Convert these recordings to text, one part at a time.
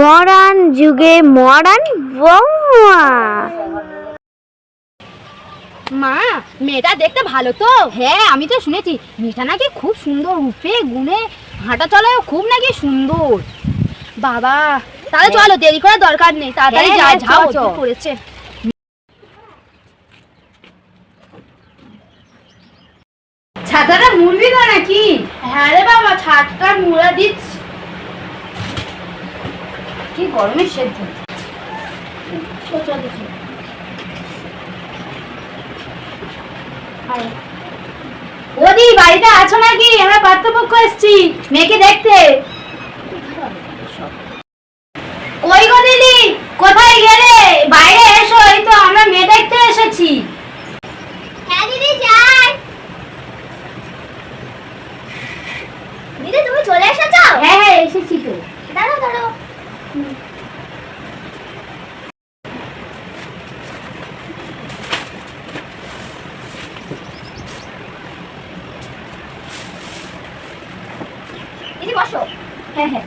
Modern যুগে মরান বৌমা। মা মেয়েটা দেখতে ভালো তো? হ্যাঁ আমি তো শুনেছি। মেয়েটা নাকি খুব সুন্দর রূপে গুণে হাঁটা চলায় খুব নাকি সুন্দর। বাবা তাহলে চলো দেরি করার দরকার নেই। তাড়াতাড়ি হ্যাঁ, যা হ্যাঁ, যাও চল, চল। পড়েছে ছাতাটা মুড়বি না নাকি? হ্যাঁ রে বাবা ছাদটা মুড়া দিচ্ছি। কি গরমে সেদ্ধ দেখি। ওদি বাড়িতে আছো নাকি? আমরা পার্থপক্ষ এসেছি। মেয়েকে দেখতে। কই গো দিদি? কোথায় গেলে? বাইরে এসো এই তো আমরা মেয়ে দেখতে এসেছি। হ্যাঁ দিদি যাই। দিদি তুমি চলে এসেছ? হ্যাঁ হ্যাঁ এসেছি তো। দাঁড়াও দাঁড়াও। হ্যাঁ হ্যাঁ।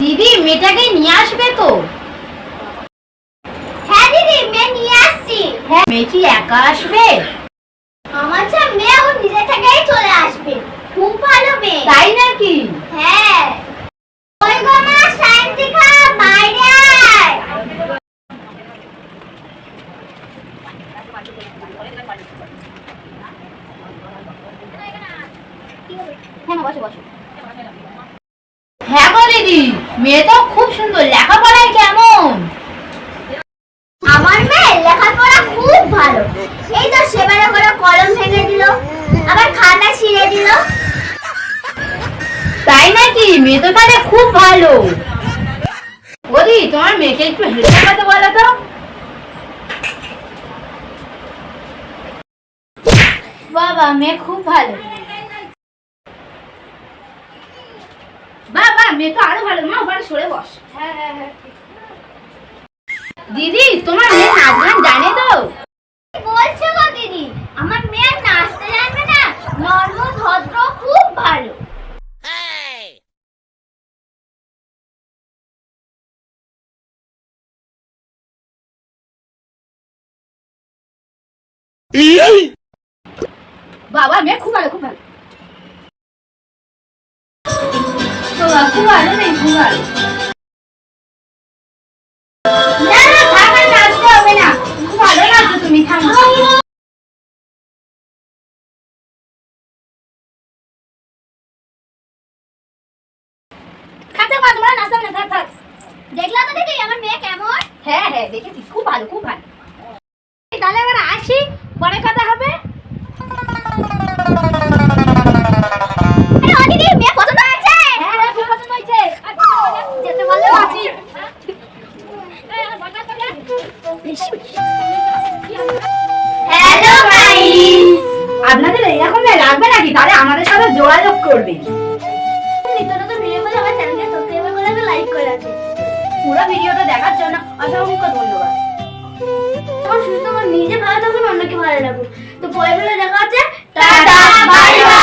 দিদি, মেয়েটাকে নিয়ে আসবে তো? হ্যাঁ দিদি, মেয়ে নিয়ে আসছি। হ্যাঁ মেয়ে কি একা আসবে? আমার যা মেয়ে, ও নিজে থেকেই চলে আসবে। খুব ভালো মেয়ে তাই নাকি? হ্যাঁ। ওই গো মা সায়ন্তিকা বাইরে আয়। হ্যাঁ বসো বসো। হ্যাঁ গো দিদি মেয়ে তো খুব সুন্দর লেখাপড়ায় কেমন আমার মেয়ে লেখাপড়া খুব ভালো এই তো সেবারে করে কলম ভেঙে দিল আবার খাতা ছিঁড়ে দিল তাই নাকি? মেয়ে তো তাহলে খুব ভালো। ওদি তোমার মেয়েকে একটু হেল্প করতে বলো তো। বাবা মেয়ে খুব ভালো। বাবা মেয়ে তো আরও ভালো। মা ওখানে সরে বস। হ্যাঁ দিদি তোমার মেয়ে নাচ গান জানে তো কি বলছো গো দিদি আমার মেয়ে নাচতে জানবে না নর্ম ভদ্র খুব ভালো বাবা মেয়ে খুব ভালো খুব ভালো। তো খুব ভালো নেই, খুব ভালো। না তো দিদি আমার মেয়ে কেমন। হ্যাঁ হ্যাঁ দেখেছি, খুব ভালো খুব ভালো। আছি। হ্যালো গাইস আপনাদের এরকম লাগবে নাকি? তাহলে আমাদের সাথে যোগাযোগ করবেন। নিত্য নতুন ভিডিও পেলে আমার চ্যানেলকে সাবস্ক্রাইব করে লাইক করে রাখবে পুরো ভিডিওটা দেখার জন্য অসংখ্য ধন্যবাদ। সুস্থ নিজে ভালো থাকুন অন্যকে ভালো রাখুন তো পরে বেলা দেখা হচ্ছে টাটা, বাই বাই।